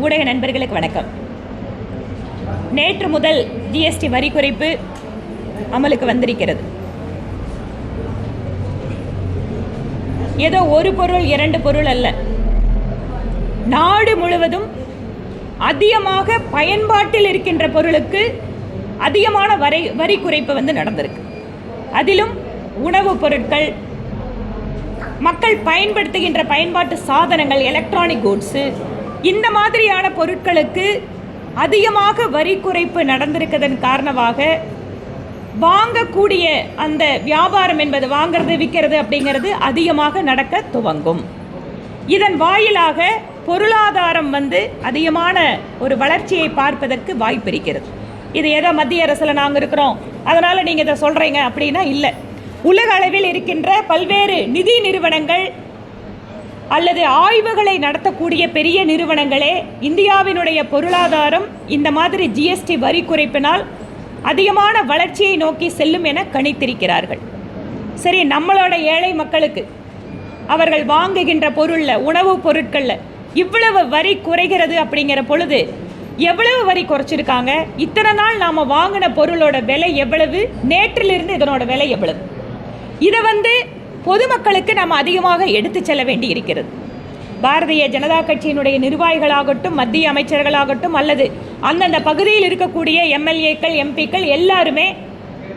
ஊடக நண்பர்களுக்கு வணக்கம். நேற்று முதல் ஜிஎஸ்டி வரி குறைப்பு அமலுக்கு வந்திருக்கிறது. ஏதோ ஒரு பொருள் இரண்டு பொருள் அல்ல. நாடு முழுவதும் அதிகமாக பயன்பாட்டில் இருக்கின்ற பொருளுக்கு அதிகமான வரை வரி குறைப்பு வந்து நடந்திருக்கு. அதிலும் உணவுப் பொருட்கள் மக்கள் பயன்படுத்துகின்ற பயன்பாட்டு சாதனங்கள் எலக்ட்ரானிக் கூட்ஸு இந்த மாதிரியான பொருட்களுக்கு அதிகமாக வரி குறைப்பு நடந்திருக்கிறதன் காரணமாக வாங்கக்கூடிய அந்த வியாபாரம் என்பது வாங்கிறது விற்கிறது அப்படிங்கிறது அதிகமாக நடக்க துவங்கும். இதன் வாயிலாக பொருளாதாரம் வந்து அதிகமான ஒரு வளர்ச்சியை பார்ப்பதற்கு வாய்ப்பு இருக்கிறது. இது ஏதோ மத்திய அரசில் நாங்கள் இருக்கிறோம். அதனால் நீங்கள் இதை சொல்கிறீங்க அப்படின்னா இல்லை. உலக அளவில் இருக்கின்ற பல்வேறு நிதி நிறுவனங்கள் அல்லது ஆய்வுகளை நடத்தக்கூடிய பெரிய நிறுவனங்களே இந்தியாவினுடைய பொருளாதாரம் இந்த மாதிரி ஜிஎஸ்டி வரி குறைப்பினால் அதிகமான வளர்ச்சியை நோக்கி செல்லும் என கணித்திருக்கிறார்கள். சரி நம்மளோட ஏழை மக்களுக்கு அவர்கள் வாங்குகின்ற பொருளில் உணவுப் பொருட்களில் இவ்வளவு வரி குறைகிறது அப்படிங்கிற பொழுது எவ்வளவு வரி குறைச்சிருக்காங்க? இத்தனை நாள் நாம் வாங்கின பொருளோட விலை எவ்வளவு? நேற்றிலிருந்து இதனோட விலை எவ்வளவு? இதை வந்து பொதுமக்களுக்கு நாம் அதிகமாக எடுத்து செல்ல வேண்டி இருக்கிறது பாரதிய ஜனதா கட்சியினுடைய நிர்வாகிகளாகட்டும் மத்திய அமைச்சர்களாகட்டும் அல்லது அந்தந்த பகுதியில் இருக்கக்கூடிய எம்எல்ஏக்கள் எம்பிக்கள் எல்லாருமே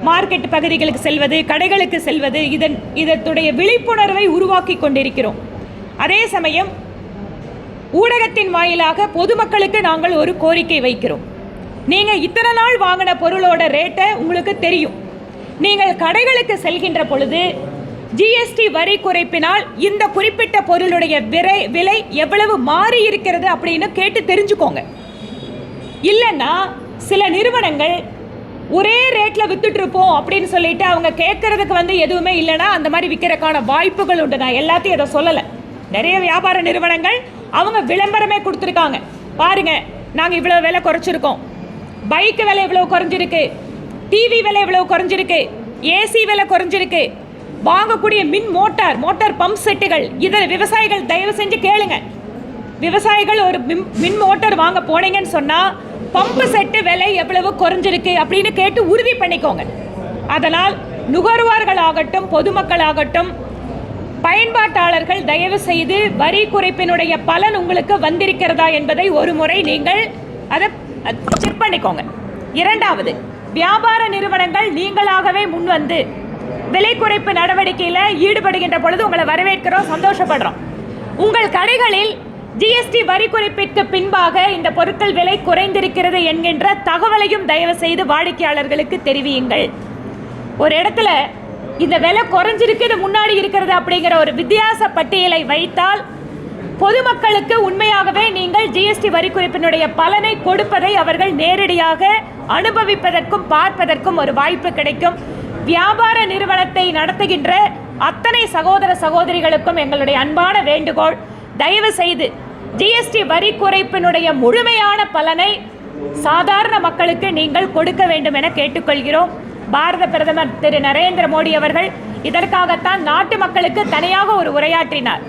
மார்க்கெட் பகுதிகளுக்கு செல்வது கடைகளுக்கு செல்வது இதன் இதனுடைய விழிப்புணர்வை உருவாக்கி கொண்டிருக்கிறோம். அதே சமயம் ஊடகத்தின் வாயிலாக பொதுமக்களுக்கு நாங்கள் ஒரு கோரிக்கை வைக்கிறோம். நீங்கள் இத்தனை நாள் வாங்கின பொருளோட ரேட்டை உங்களுக்கு தெரியும். நீங்கள் கடைகளுக்கு செல்கின்ற பொழுது ஜிஎஸ்டி வரி குறைப்பினால் இந்த குறிப்பிட்ட பொருளுடைய விலை விலை எவ்வளவு மாறி இருக்கிறது அப்படின்னு கேட்டு தெரிஞ்சுக்கோங்க. இல்லைன்னா சில நிறுவனங்கள் ஒரே ரேட்டில் விற்றுட்ருப்போம் அப்படின்னு சொல்லிட்டு அவங்க கேட்குறதுக்கு வந்து எதுவுமே இல்லைன்னா அந்த மாதிரி விற்கிறதுக்கான வாய்ப்புகள் உண்டு. நான் எல்லாத்தையும் அதை சொல்லலை. நிறைய வியாபார நிறுவனங்கள் அவங்க விளம்பரமே கொடுத்துருக்காங்க. பாருங்க நாங்கள் இவ்வளோ விலை குறைச்சிருக்கோம். பைக்கு விலை இவ்வளோ குறைஞ்சிருக்கு. டிவி விலை இவ்வளோ குறைஞ்சிருக்கு. ஏசி விலை குறைஞ்சிருக்கு. வாங்கக்கூடிய மின் மோட்டார் மோட்டார் பம்ப் செட்டுகள் இதில் விவசாயிகள் தயவு செஞ்சு கேளுங்க. விவசாயிகள் ஒரு மின் மின் மோட்டார் வாங்க போனீங்கன்னு சொன்னால் பம்பு செட்டு விலை எவ்வளவு குறைஞ்சிருக்கு அப்படின்னு கேட்டு உறுதி பண்ணிக்கோங்க. அதனால் நுகர்வோர்கள் ஆகட்டும் பொதுமக்கள் ஆகட்டும் பயன்பாட்டாளர்கள் தயவு செய்து வரி குறைப்பினுடைய பலன் உங்களுக்கு வந்திருக்கிறதா என்பதை ஒரு முறை நீங்கள் அதை செக் பண்ணிக்கோங்க. இரண்டாவது வியாபார நிறுவனங்கள் நீங்களாகவே முன்வந்து விலை குறைப்பு நடவடிக்கையில் ஈடுபடுகின்ற பொழுது உங்களை வரவேற்கிறோம் சந்தோஷப்படுறோம். உங்கள் கடைகளில் ஜிஎஸ்டி வரி குறைப்பிற்கு பின்பாக இந்த பொருட்கள் விலை குறைந்திருக்கிறது என்கின்ற தகவலையும் தயவு செய்து வாடிக்கையாளர்களுக்கு தெரிவியுங்கள். ஒரு இடத்துல இந்த விலை குறைஞ்சிருக்கு இது முன்னாடி இருக்கிறது அப்படிங்கிற ஒரு வித்தியாச பட்டியலை வைத்தால் பொதுமக்களுக்கு உண்மையாகவே நீங்கள் ஜிஎஸ்டி வரி குறைப்பினுடைய பலனை கொடுப்பதை அவர்கள் நேரடியாக அனுபவிப்பதற்கும் பார்ப்பதற்கும் ஒரு வாய்ப்பு கிடைக்கும். வியாபார நிறுவனத்தை நடத்துகின்ற அத்தனை சகோதர சகோதரிகளுக்கும் எங்களுடைய அன்பான வேண்டுகோள். தயவு செய்து ஜிஎஸ்டி வரி குறைப்பினுடைய முழுமையான பலனை சாதாரண மக்களுக்கு நீங்கள் கொடுக்க வேண்டும் என கேட்டுக்கொள்கிறோம். பாரத பிரதமர் திரு நரேந்திர மோடி அவர்கள் இதற்காகத்தான் நாட்டு மக்களுக்கு தனியாக ஒரு உரையாற்றினார்.